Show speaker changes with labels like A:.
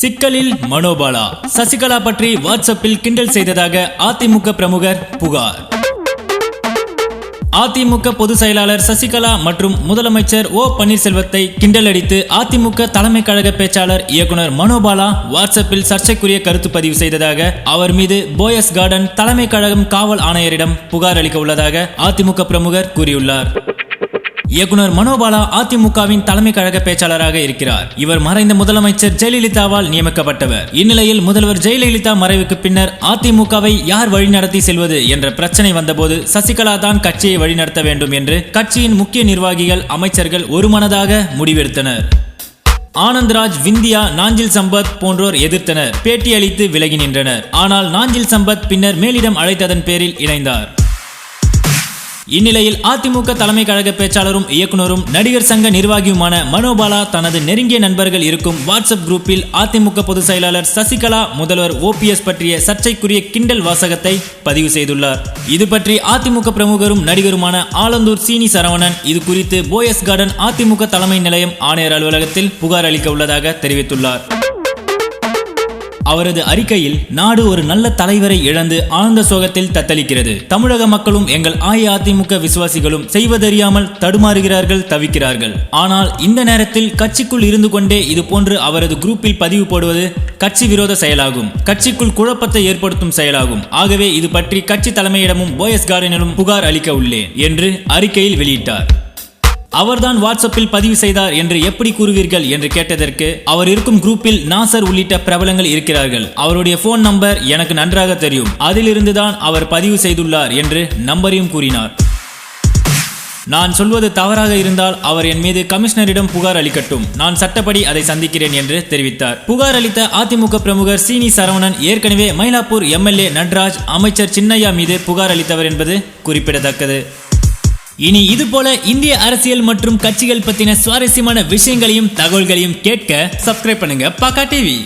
A: சிக்கலில் மனோபாலா. சசிகலா பற்றி வாட்ஸ்அப்பில் கிண்டல் செய்ததாக அதிமுக பிரமுகர் புகார். அதிமுக பொதுச் செயலாளர் சசிகலா மற்றும் முதலமைச்சர் ஓ பன்னீர்செல்வத்தை கிண்டல் அடித்து அதிமுக தலைமை கழக பேச்சாளர் இயக்குனர் மனோபாலா வாட்ஸ்அப்பில் சர்ச்சைக்குரிய கருத்து பதிவு செய்ததாக அவர் மீது போயஸ் கார்டன் தலைமை கழகம் காவல் ஆணையரிடம் புகார் அளிக்க உள்ளதாக அதிமுக பிரமுகர் கூறியுள்ளார். இயக்குனர் மனோபாலா அதிமுகவின் தலைமை கழக பேச்சாளராக இருக்கிறார். இவர் மறைந்த முதலமைச்சர் ஜெயலலிதாவால் நியமிக்கப்பட்டவர். இந்நிலையில் முதல்வர் ஜெயலலிதா மறைவுக்கு பின்னர் அதிமுகவை யார் வழிநடத்தி செல்வது என்ற பிரச்சனை வந்தபோது சசிகலா தான் கட்சியை வழிநடத்த வேண்டும் என்று கட்சியின் முக்கிய நிர்வாகிகள் அமைச்சர்கள் ஒருமனதாக முடிவெடுத்தனர். ஆனந்த்ராஜ் விந்தியா நாஞ்சில் சம்பத் போன்றோர் எதிர்த்தனர். பேட்டியளித்து விலகி நின்றனர். ஆனால் நாஞ்சில் சம்பத் பின்னர் மேலிடம் அழைத்ததன் பேரில் இணைந்தார். இந்நிலையில் அதிமுக தலைமை கழக பேச்சாளரும் இயக்குனரும் நடிகர் சங்க நிர்வாகியுமான மனோபாலா தனது நெருங்கிய நண்பர்கள் இருக்கும் வாட்ஸ்அப் குரூப்பில் அதிமுக பொதுச் செயலாளர் சசிகலா முதல்வர் ஓபிஎஸ் பற்றிய சர்ச்சைக்குரிய கிண்டல் வாசகத்தை பதிவு செய்துள்ளார். இது பற்றி அதிமுக பிரமுகரும் நடிகருமான ஆலந்தூர் சீனி சரவணன் இது குறித்து போயஸ் கார்டன் அதிமுக தலைமை நிலையம் ஆணையர் அலுவலகத்தில் புகார் அளிக்க உள்ளதாக தெரிவித்துள்ளார். அவரது அறிக்கையில் நாடு ஒரு நல்ல தலைவரை இழந்து ஆழ்ந்த சோகத்தில் தத்தளிக்கிறது. தமிழக மக்களும் எங்கள் அஇஅதிமுக விசுவாசிகளும் செய்வதறியாமல் தடுமாறுகிறார்கள் தவிக்கிறார்கள். ஆனால் இந்த நேரத்தில் கட்சிக்குள் இருந்து கொண்டே இது போன்று அவரது குரூப்பில் பதிவு போடுவது கட்சி விரோத செயலாகும். கட்சிக்குள் குழப்பத்தை ஏற்படுத்தும் செயலாகும். ஆகவே இது பற்றி கட்சி தலைமையிடமும் போயஸ் கார்டனிலும் புகார் அளிக்க உள்ளேன் என்று அறிக்கையில் வெளியிட்டார். அவர்தான் வாட்ஸ்அப்பில் பதிவு செய்தார் என்று எப்படி கூறுவீர்கள் என்று கேட்டதற்கு அவர் இருக்கும் குரூப்பில் நாசர் உள்ளிட்ட பிரபலங்கள் இருக்கிறார்கள். அவருடைய போன் நம்பர் எனக்கு நன்றாக தெரியும். அதிலிருந்துதான் அவர் பதிவு செய்துள்ளார் என்று நம்பரையும் கூறினார். நான் சொல்வது தவறாக இருந்தால் அவர் என் மீது கமிஷனரிடம் புகார் அளிக்கட்டும். நான் சட்டப்படி அதை சந்திக்கிறேன் என்று தெரிவித்தார். புகார் அளித்த அதிமுக பிரமுகர் சீனி சரவணன் ஏற்கனவே மயிலாப்பூர் எம்எல்ஏ நட்ராஜ் அமைச்சர் சின்னையா மீது புகார் அளித்தவர் என்பது குறிப்பிடத்தக்கது. இனி இது போல இந்திய அரசியல் மற்றும் கட்சிகள் பத்தின சுவாரஸ்யமான விஷயங்களையும் தகவல்களையும் கேட்க சப்ஸ்கிரைப் பண்ணுங்க பாக்கா டிவி